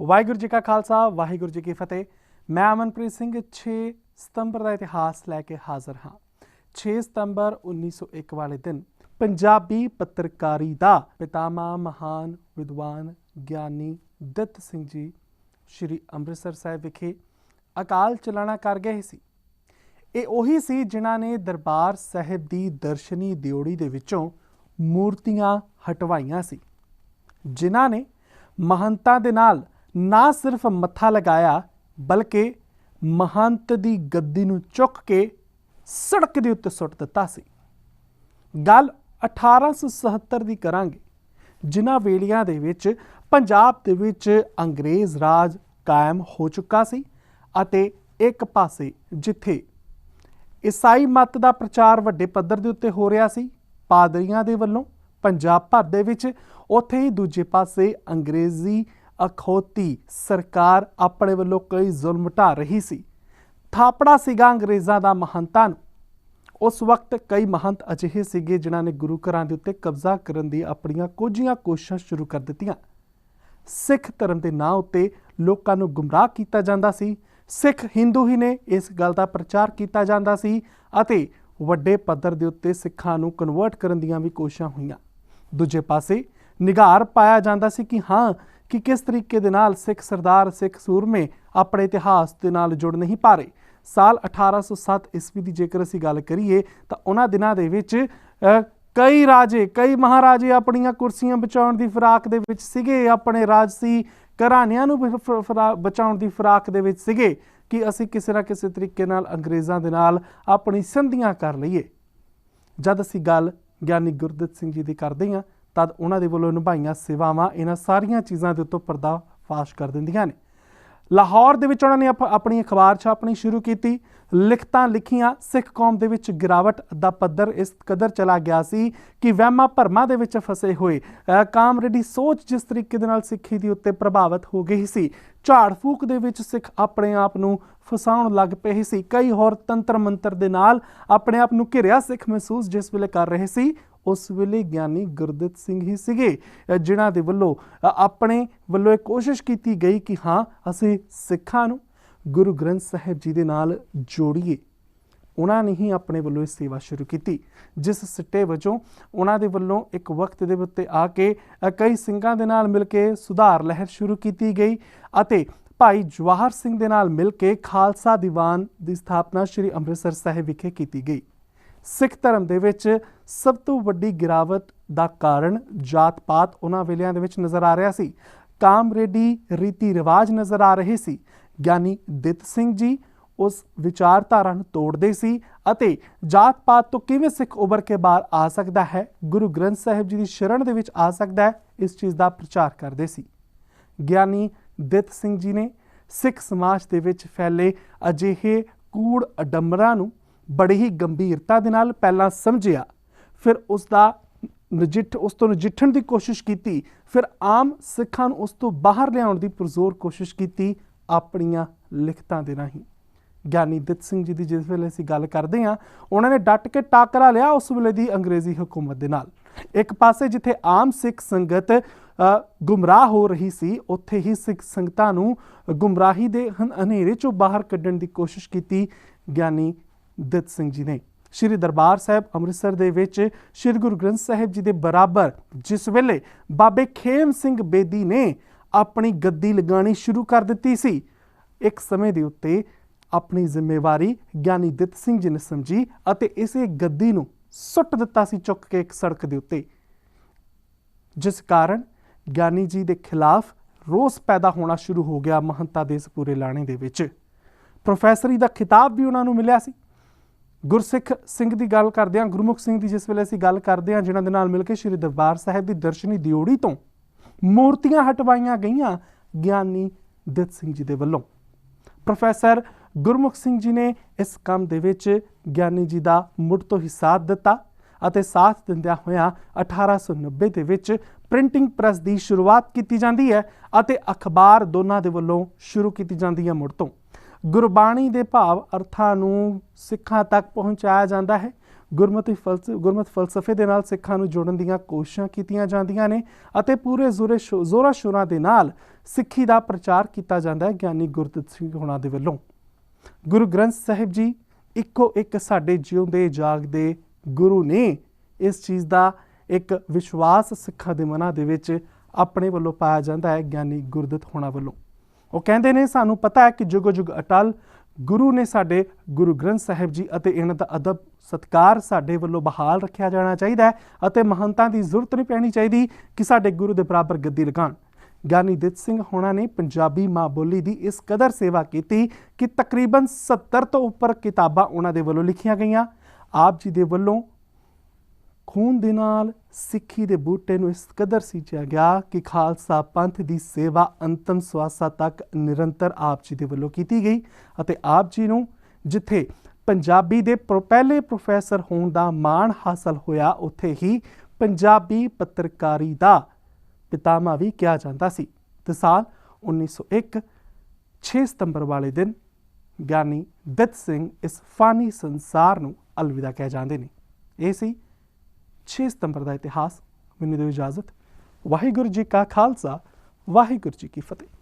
ਵਾਹਿਗੁਰੂ ਜੀ ਕਾ ਖਾਲਸਾ, ਵਾਹਿਗੁਰੂ ਜੀ ਕੀ ਫਤਿਹ। ਮੈਂ ਅਮਨਪ੍ਰੀਤ ਸਿੰਘ 6 ਸਤੰਬਰ ਦਾ ਇਤਿਹਾਸ ਲੈ ਕੇ ਹਾਜ਼ਰ ਹਾਂ। 6 ਸਤੰਬਰ 1901 ਵਾਲੇ ਦਿਨ ਪੰਜਾਬੀ ਪੱਤਰਕਾਰੀ ਦਾ ਪਿਤਾਮਾ ਮਹਾਨ, ਵਿਦਵਾਨ, ਗਿਆਨੀ ਦਿੱਤ ਸਿੰਘ ਜੀ ਸ਼੍ਰੀ ਅੰਮ੍ਰਿਤਸਰ ਸਾਹਿਬ ਵਿਖੇ ਅਕਾਲ ਚਲਾਣਾ ਕਰ ਗਏ ਸੀ। ਇਹ ਉਹੀ ਸੀ ਜਿਨ੍ਹਾਂ ਨੇ ਦਰਬਾਰ ਸਾਹਿਬ ਦੀ ਦਰਸ਼ਨੀ ਦਿਉੜੀ ਦੇ ਵਿੱਚੋਂ ਮੂਰਤੀਆਂ ਹਟਵਾਈਆਂ ਸੀ, ਜਿਨ੍ਹਾਂ ਨੇ ਮਹੰਤਾਂ ਦੇ ਨਾਲ ਨਾ ਸਿਰਫ ਮੱਥਾ ਲਗਾਇਆ, ਬਲਕਿ ਮਹੰਤ ਦੀ ਗੱਦੀ ਨੂੰ ਚੁੱਕ ਕੇ ਸੜਕ ਦੇ ਉੱਤੇ ਸੁੱਟ ਦਿੱਤਾ ਸੀ। ਗੱਲ 1877 ਦੀ ਕਰਾਂਗੇ, ਜਿਨ੍ਹਾਂ ਵੇਲਿਆਂ ਦੇ ਵਿੱਚ ਪੰਜਾਬ ਦੇ ਵਿੱਚ ਅੰਗਰੇਜ਼ ਰਾਜ ਕਾਇਮ ਹੋ ਚੁੱਕਾ ਸੀ ਅਤੇ ਇੱਕ ਪਾਸੇ ਜਿੱਥੇ ਈਸਾਈ ਮਤ ਦਾ ਪ੍ਰਚਾਰ ਵੱਡੇ ਪੱਧਰ ਦੇ ਉੱਤੇ ਹੋ ਰਿਹਾ ਸੀ, ਪਾਦਰੀਆਂ ਦੇ ਵੱਲੋਂ ਪੰਜਾਬ ਭਰ ਦੇ ਵਿੱਚ, ਉੱਥੇ ਹੀ ਦੂਜੇ ਪਾਸੇ ਅੰਗਰੇਜ਼ੀ ਅਖੌਤੀ ਸਰਕਾਰ ਆਪਣੇ ਵੱਲੋਂ ਕਈ ਜ਼ੁਲਮ ਢਾ ਰਹੀ ਸੀ। ਥਾਪੜਾ ਸੀਗਾ ਅੰਗਰੇਜ਼ਾਂ ਦਾ ਮਹੰਤਾਂ ਨੂੰ। ਉਸ ਵਕਤ ਕਈ ਮਹੰਤ ਅਜਿਹੇ ਸੀਗੇ ਜਿਨ੍ਹਾਂ ਨੇ ਗੁਰੂ ਘਰਾਂ ਦੇ ਉੱਤੇ ਕਬਜ਼ਾ ਕਰਨ ਦੀ ਆਪਣੀਆਂ ਕੋਝੀਆਂ ਕੋਸ਼ਿਸ਼ਾਂ ਸ਼ੁਰੂ ਕਰ ਦਿੱਤੀਆਂ। ਸਿੱਖ ਧਰਮ ਦੇ ਨਾਂ ਉੱਤੇ ਲੋਕਾਂ ਨੂੰ ਗੁੰਮਰਾਹ ਕੀਤਾ ਜਾਂਦਾ ਸੀ। ਸਿੱਖ ਹਿੰਦੂ ਹੀ ਨੇ ਇਸ ਗੱਲ ਦਾ ਪ੍ਰਚਾਰ ਕੀਤਾ ਜਾਂਦਾ ਸੀ ਅਤੇ ਵੱਡੇ ਪੱਧਰ ਦੇ ਉੱਤੇ ਸਿੱਖਾਂ ਨੂੰ ਕਨਵਰਟ ਕਰਨ ਦੀਆਂ ਵੀ ਕੋਸ਼ਿਸ਼ਾਂ ਹੋਈਆਂ। ਦੂਜੇ ਪਾਸੇ ਨਿਗਾਰ ਪਾਇਆ ਜਾਂਦਾ ਸੀ ਕਿ ਹਾਂ ਕਿ ਕਿਸ ਤਰੀਕੇ ਦੇ ਨਾਲ ਸਿੱਖ ਸਰਦਾਰ, ਸਿੱਖ ਸੂਰਮੇ ਆਪਣੇ ਇਤਿਹਾਸ ਦੇ ਨਾਲ ਜੁੜ ਨਹੀਂ ਪਾ ਰਹੇ? ਸਾਲ 1807 ਈਸਵੀ ਦੀ ਜੇਕਰ ਅਸੀਂ ਗੱਲ ਕਰੀਏ, ਤਾਂ ਉਹਨਾਂ ਦਿਨਾਂ ਦੇ ਵਿੱਚ ਕਈ ਰਾਜੇ, ਕਈ ਮਹਾਰਾਜੇ ਆਪਣੀਆਂ ਕੁਰਸੀਆਂ ਬਚਾਉਣ ਦੀ ਫਿਰਾਕ ਦੇ ਵਿੱਚ ਸੀਗੇ, ਆਪਣੇ ਰਾਜਸੀ ਘਰਾਣਿਆਂ ਨੂੰ ਵੀ ਫ- ਬਚਾਉਣ ਦੀ ਫਿਰਾਕ ਦੇ ਵਿੱਚ ਸੀਗੇ ਕਿ ਅਸੀਂ ਕਿਸੇ ਨਾ ਕਿਸੇ ਤਰੀਕੇ ਨਾਲ ਅੰਗਰੇਜ਼ਾਂ ਦੇ ਨਾਲ ਆਪਣੀ ਸੰਧੀਆਂ ਕਰ ਲਈਏ। ਜਦ ਅਸੀਂ ਗੱਲ ਗਿਆਨੀ ਗੁਰਦਿੱਤ ਸਿੰਘ ਜੀ ਦੀ ਕਰਦੇ ਹਾਂ ਤਦ ਉਹਨਾਂ ਦੇ ਵੱਲੋਂ ਨਿਭਾਈਆਂ ਸੇਵਾਵਾਂ ਇਹਨਾਂ ਸਾਰੀਆਂ ਚੀਜ਼ਾਂ ਦੇ ਉੱਤੇ ਪਰਦਾ ਫਾਸ਼ ਕਰ ਦਿੰਦੀਆਂ ਨੇ। ਲਾਹੌਰ ਦੇ ਵਿੱਚ ਉਹਨਾਂ ਨੇ ਆਪਣੀ ਅਖਬਾਰ ਛਾਪਣੀ ਸ਼ੁਰੂ ਕੀਤੀ। ਲਿਖਤਾਂ ਲਿਖੀਆਂ, ਸਿੱਖ ਕੌਮ ਦੇ ਵਿੱਚ ਗਿਰਾਵਟ ਦਾ ਪੱਧਰ ਇਸ ਕਦਰ ਚਲਾ ਗਿਆ ਸੀ ਕਿ ਵਹਿਮਾਂ ਭਰਮਾਂ ਦੇ ਵਿੱਚ ਫਸੇ ਹੋਏ। ਕਾਮਰੇਡੀ ਸੋਚ ਜਿਸ ਤਰੀਕੇ ਦੇ ਨਾਲ ਸਿੱਖੀ ਦੇ ਉੱਤੇ ਪ੍ਰਭਾਵਿਤ ਹੋ ਗਈ ਸੀ, ਝਾੜ ਫੂਕ ਦੇ ਵਿੱਚ ਸਿੱਖ ਆਪਣੇ ਆਪ ਨੂੰ ਫਸਾਉਣ ਲੱਗ ਪਏ ਸੀ। ਕਈ ਹੋਰ ਤੰਤਰ ਮੰਤਰ ਦੇ ਨਾਲ ਆਪਣੇ ਆਪ ਨੂੰ ਘਿਰਿਆ ਸਿੱਖ ਮਹਿਸੂਸ ਜਿਸ ਵੇਲੇ ਕਰ ਰਹੇ ਸੀ। ਉਸ ਵੇਲੇ ਗਿਆਨੀ ਗੁਰਦਿੱਤ ਸਿੰਘ ਹੀ ਸੀਗੇ ਜਿਨ੍ਹਾਂ ਦੇ ਵੱਲੋਂ ਆਪਣੇ ਵੱਲੋਂ ਇਹ ਕੋਸ਼ਿਸ਼ ਕੀਤੀ ਗਈ ਕਿ ਹਾਂ, ਅਸੀਂ ਸਿੱਖਾਂ ਨੂੰ ਗੁਰੂ ਗ੍ਰੰਥ ਸਾਹਿਬ ਜੀ ਦੇ ਨਾਲ ਜੋੜੀਏ। ਉਹਨਾਂ ਨੇ ਹੀ ਆਪਣੇ ਵੱਲੋਂ ਇਹ ਸੇਵਾ ਸ਼ੁਰੂ ਕੀਤੀ, ਜਿਸ ਸਿੱਟੇ ਵਜੋਂ ਉਹਨਾਂ ਦੇ ਵੱਲੋਂ ਇੱਕ ਵਕਤ ਦੇ ਉੱਤੇ ਆ ਕੇ ਕਈ ਸਿੰਘਾਂ ਦੇ ਨਾਲ ਮਿਲ ਕੇ ਸੁਧਾਰ ਲਹਿਰ ਸ਼ੁਰੂ ਕੀਤੀ ਗਈ ਅਤੇ ਭਾਈ ਜਵਾਹਰ ਸਿੰਘ ਦੇ ਨਾਲ ਮਿਲ ਕੇ ਖਾਲਸਾ ਦੀਵਾਨ ਦੀ ਸਥਾਪਨਾ ਸ੍ਰੀ ਅੰਮ੍ਰਿਤਸਰ ਸਾਹਿਬ ਵਿਖੇ ਕੀਤੀ ਗਈ। ਸਿੱਖ ਧਰਮ ਦੇ ਵਿੱਚ ਸਭ ਤੋਂ ਵੱਡੀ ਗਿਰਾਵਟ ਦਾ ਕਾਰਨ ਜਾਤ-ਪਾਤ ਉਹਨਾਂ ਵੇਲਿਆਂ ਦੇ ਵਿੱਚ ਨਜ਼ਰ ਆ ਰਿਹਾ ਸੀ। ਕਾਮਰੇਡੀ ਰੀਤੀ ਰਿਵਾਜ ਨਜ਼ਰ ਆ ਰਹੇ ਸੀ। ਗਿਆਨੀ ਦਿੱਤ ਸਿੰਘ ਜੀ ਉਸ ਵਿਚਾਰਧਾਰਾ ਨੂੰ ਤੋੜਦੇ ਸੀ ਅਤੇ ਜਾਤ-ਪਾਤ ਤੋਂ ਕਿਵੇਂ ਸਿੱਖ ਉਭਰ ਕੇ ਬਾਹਰ ਆ ਸਕਦਾ ਹੈ, ਗੁਰੂ ਗ੍ਰੰਥ ਸਾਹਿਬ ਜੀ ਦੀ ਸ਼ਰਣ ਦੇ ਵਿੱਚ ਆ ਸਕਦਾ ਹੈ, ਇਸ ਚੀਜ਼ ਦਾ ਪ੍ਰਚਾਰ ਕਰਦੇ ਸੀ। ਗਿਆਨੀ ਦਿੱਤ ਸਿੰਘ ਜੀ ਨੇ ਸਿੱਖ ਸਮਾਜ ਦੇ ਵਿੱਚ ਫੈਲੇ ਅਜਿਹੇ ਕੂੜ ਅਡੰਬਰਾਂ ਨੂੰ ਬੜੀ ਹੀ ਗੰਭੀਰਤਾ ਦੇ ਨਾਲ ਪਹਿਲਾਂ ਸਮਝਿਆ, ਫਿਰ ਉਸ ਦਾ ਨਜਿੱਠ, ਉਸ ਤੋਂ ਨਜਿੱਠਣ ਦੀ ਕੋਸ਼ਿਸ਼ ਕੀਤੀ, ਫਿਰ ਆਮ ਸਿੱਖਾਂ ਨੂੰ ਉਸ ਤੋਂ ਬਾਹਰ ਲਿਆਉਣ ਦੀ ਪੁਰਜ਼ੋਰ ਕੋਸ਼ਿਸ਼ ਕੀਤੀ ਆਪਣੀਆਂ ਲਿਖਤਾਂ ਦੇ ਰਾਹੀਂ। ਗਿਆਨੀ ਦਿੱਤ ਸਿੰਘ ਜੀ ਦੀ ਜਿਸ ਵੇਲੇ ਅਸੀਂ ਗੱਲ ਕਰਦੇ ਹਾਂ, ਉਹਨਾਂ ਨੇ ਡਟ ਕੇ ਟਾਕਰਾ ਲਿਆ ਉਸ ਵੇਲੇ ਦੀ ਅੰਗਰੇਜ਼ੀ ਹਕੂਮਤ ਦੇ ਨਾਲ। ਇੱਕ ਪਾਸੇ ਜਿੱਥੇ ਆਮ ਸਿੱਖ ਸੰਗਤ ਗੁੰਮਰਾਹ ਹੋ ਰਹੀ ਸੀ, ਉੱਥੇ ਹੀ ਸਿੱਖ ਸੰਗਤਾਂ ਨੂੰ ਗੁੰਮਰਾਹੀ ਦੇ ਹਨੇਰੇ ਚੋਂ ਬਾਹਰ ਕੱਢਣ ਦੀ ਕੋਸ਼ਿਸ਼ ਕੀਤੀ। ਗਿਆਨੀ ਦਿੱਤ ਸਿੰਘ ਜੀ ਨੇ। ਸ਼੍ਰੀ ਦਰਬਾਰ ਸਾਹਿਬ ਅੰਮ੍ਰਿਤਸਰ ਦੇ ਵਿੱਚ ਸ਼੍ਰੀ ਗੁਰੂ ਗ੍ਰੰਥ ਸਾਹਿਬ ਜੀ ਦੇ ਬਰਾਬਰ ਜਿਸ ਵੇਲੇ ਬਾਬੇ ਖੇਮ ਸਿੰਘ ਬੇਦੀ ਨੇ ਆਪਣੀ ਗੱਦੀ ਲਗਾਣੀ ਸ਼ੁਰੂ ਕਰ ਦਿੱਤੀ ਸੀ, ਇੱਕ ਸਮੇਂ ਦੇ ਉੱਤੇ ਆਪਣੀ ਜ਼ਿੰਮੇਵਾਰੀ ਗਿਆਨੀ ਦਿੱਤ ਸਿੰਘ ਜੀ ਨੇ ਸਮਝੀ ਅਤੇ ਇਸੇ ਗੱਦੀ ਨੂੰ ਸੁੱਟ ਦਿੱਤਾ ਸੀ ਚੁੱਕ ਕੇ ਇੱਕ ਸੜਕ ਦੇ ਉੱਤੇ। ਜਿਸ ਕਾਰਨ ਗਿਆਨੀ ਜੀ ਦੇ ਖਿਲਾਫ ਰੋਸ ਪੈਦਾ ਹੋਣਾ ਸ਼ੁਰੂ ਹੋ ਗਿਆ ਮਹੰਤਾ ਦੇ ਇਸ ਪੂਰੇ ਲਾਣੇ ਦੇ ਵਿੱਚ। ਪ੍ਰੋਫੈਸਰੀ ਦਾ ਖਿਤਾਬ ਵੀ ਉਹਨਾਂ ਨੂੰ ਮਿਲਿਆ ਸੀ। ਗੁਰਸਿੱਖ ਸਿੰਘ ਦੀ ਗੱਲ ਕਰਦੇ ਹਾਂ, ਗੁਰਮੁਖ ਸਿੰਘ ਦੀ ਜਿਸ ਵੇਲੇ ਅਸੀਂ ਗੱਲ ਕਰਦੇ ਹਾਂ, ਜਿਨ੍ਹਾਂ ਦੇ ਨਾਲ ਮਿਲ ਕੇ ਸ੍ਰੀ ਦਰਬਾਰ ਸਾਹਿਬ ਦੀ ਦਰਸ਼ਨੀ ਦਿਉੜੀ ਤੋਂ ਮੂਰਤੀਆਂ ਹਟਵਾਈਆਂ ਗਈਆਂ ਗਿਆਨੀ ਦਿੱਤ ਸਿੰਘ ਜੀ ਦੇ ਵੱਲੋਂ। ਪ੍ਰੋਫੈਸਰ ਗੁਰਮੁਖ ਸਿੰਘ ਜੀ ਨੇ ਇਸ ਕੰਮ ਦੇ ਵਿੱਚ ਗਿਆਨੀ ਜੀ ਦਾ ਮੁੱਢ ਤੋਂ ਹੀ ਸਾਥ ਦਿੱਤਾ ਅਤੇ ਸਾਥ ਦਿੰਦਿਆਂ ਹੋਇਆਂ 1890 ਦੇ ਵਿੱਚ ਪ੍ਰਿੰਟਿੰਗ ਪ੍ਰੈਸ ਦੀ ਸ਼ੁਰੂਆਤ ਕੀਤੀ ਜਾਂਦੀ ਹੈ ਅਤੇ ਅਖਬਾਰ ਦੋਨਾਂ ਦੇ ਵੱਲੋਂ ਸ਼ੁਰੂ ਕੀਤੀ ਜਾਂਦੀ ਹੈ ਮੁੜ ਤੋਂ। ਗੁਰਬਾਣੀ ਦੇ ਭਾਵ ਅਰਥਾਂ ਨੂੰ ਸਿੱਖਾਂ ਤੱਕ ਪਹੁੰਚਾਇਆ ਜਾਂਦਾ ਹੈ। ਗੁਰਮਤਿ ਫਲਸ, ਗੁਰਮਤਿ ਫਲਸਫੇ ਦੇ ਨਾਲ ਸਿੱਖਾਂ ਨੂੰ ਜੋੜਨ ਦੀਆਂ ਕੋਸ਼ਿਸ਼ਾਂ ਕੀਤੀਆਂ ਜਾਂਦੀਆਂ ਨੇ ਅਤੇ ਪੂਰੇ ਜ਼ੋਰੇ ਸ਼ੋ- ਜ਼ੋਰਾਂ ਸ਼ੋਰਾਂ ਦੇ ਨਾਲ ਸਿੱਖੀ ਦਾ ਪ੍ਰਚਾਰ ਕੀਤਾ ਜਾਂਦਾ ਹੈ ਗਿਆਨੀ ਗੁਰਦਿੱਤ ਸਿੰਘ ਹੋਣਾ ਦੇ ਵੱਲੋਂ। ਗੁਰੂ ਗ੍ਰੰਥ ਸਾਹਿਬ ਜੀ ਇੱਕੋ ਇੱਕ ਸਾਡੇ ਜਿਉਂਦੇ ਜਾਗਦੇ ਗੁਰੂ ਨੇ ਇਸ ਚੀਜ਼ ਦਾ ਇੱਕ ਵਿਸ਼ਵਾਸ ਸਿੱਖਾਂ ਦੇ ਮਨਾਂ ਦੇ ਵਿੱਚ ਆਪਣੇ ਵੱਲੋਂ ਪਾਇਆ ਜਾਂਦਾ ਹੈ ਗਿਆਨੀ ਗੁਰਦਿੱਤ ਹੋਣਾ ਵੱਲੋਂ। ਉਹ ਕਹਿੰਦੇ ਨੇ, ਸਾਨੂੰ ਪਤਾ ਹੈ ਕਿ ਜੁਗ ਜੁਗ ਅਟਲ ਗੁਰੂ ਨੇ ਸਾਡੇ ਗੁਰੂ ਗ੍ਰੰਥ ਸਾਹਿਬ ਜੀ ਅਤੇ ਇਹਨਾਂ ਦਾ ਅਦਬ ਸਤਕਾਰ ਸਾਡੇ ਵੱਲੋਂ ਬਹਾਲ ਰੱਖਿਆ ਜਾਣਾ ਚਾਹੀਦਾ ਹੈ ਅਤੇ ਮਹੰਤਾਂ ਦੀ ਜ਼ਰੂਰਤ ਨਹੀਂ ਪੈਣੀ ਚਾਹੀਦੀ ਕਿ ਸਾਡੇ ਗੁਰੂ ਦੇ ਬਰਾਬਰ ਗੱਦੀ ਲਗਾਉਣ। ਗਿਆਨੀ ਦਿੱਤ ਸਿੰਘ ਹੋਣਾ ਨੇ ਪੰਜਾਬੀ ਮਾਂ ਬੋਲੀ ਦੀ ਇਸ ਕਦਰ ਸੇਵਾ ਕੀਤੀ ਕਿ ਤਕਰੀਬਨ 70 ਤੋਂ ਉੱਪਰ ਕਿਤਾਬਾਂ ਉਹਨਾਂ ਦੇ ਵੱਲੋਂ ਲਿਖੀਆਂ ਗਈਆਂ। ਆਪ ਜੀ ਦੇ ਵੱਲੋਂ ਖੂਨ ਦੇ ਨਾਲ ਸਿੱਖੀ ਦੇ ਬੂਟੇ ਨੂੰ ਇਸ ਕਦਰ ਸੀਚਿਆ ਗਿਆ ਕਿ ਖਾਲਸਾ ਪੰਥ ਦੀ ਸੇਵਾ ਅੰਤਮ ਸਵਾਸਾਂ ਤੱਕ ਨਿਰੰਤਰ ਆਪ ਜੀ ਦੇ ਵੱਲੋਂ ਕੀਤੀ ਗਈ ਅਤੇ ਆਪ ਜੀ ਨੂੰ ਜਿੱਥੇ ਪੰਜਾਬੀ ਦੇ ਪ੍ਰੋ- ਪਹਿਲੇ ਪ੍ਰੋਫੈਸਰ ਹੋਣ ਦਾ ਮਾਣ ਹਾਸਲ ਹੋਇਆ, ਉੱਥੇ ਹੀ ਪੰਜਾਬੀ ਪੱਤਰਕਾਰੀ ਦਾ ਪਿਤਾਮਾ ਵੀ ਕਿਹਾ ਜਾਂਦਾ ਸੀ। ਤੇ ਸਾਲ 1901 6 ਸਤੰਬਰ ਵਾਲੇ ਦਿਨ ਗਿਆਨੀ ਦਿੱਤ ਸਿੰਘ ਇਸ ਫਾਨੀ ਸੰਸਾਰ ਨੂੰ ਅਲਵਿਦਾ ਕਹਿ ਜਾਂਦੇ ਨੇ। ਇਹ ਸੀ 6 ਸਤੰਬਰ ਦਾ ਇਤਿਹਾਸ ਮੈਨੂੰ ਦਿਓ ਇਜਾਜ਼ਤ ਵਾਹਿਗੁਰੂ ਜੀ ਕਾ ਖਾਲਸਾ ਵਾਹਿਗੁਰੂ ਜੀ ਕੀ ਫਤਿਹ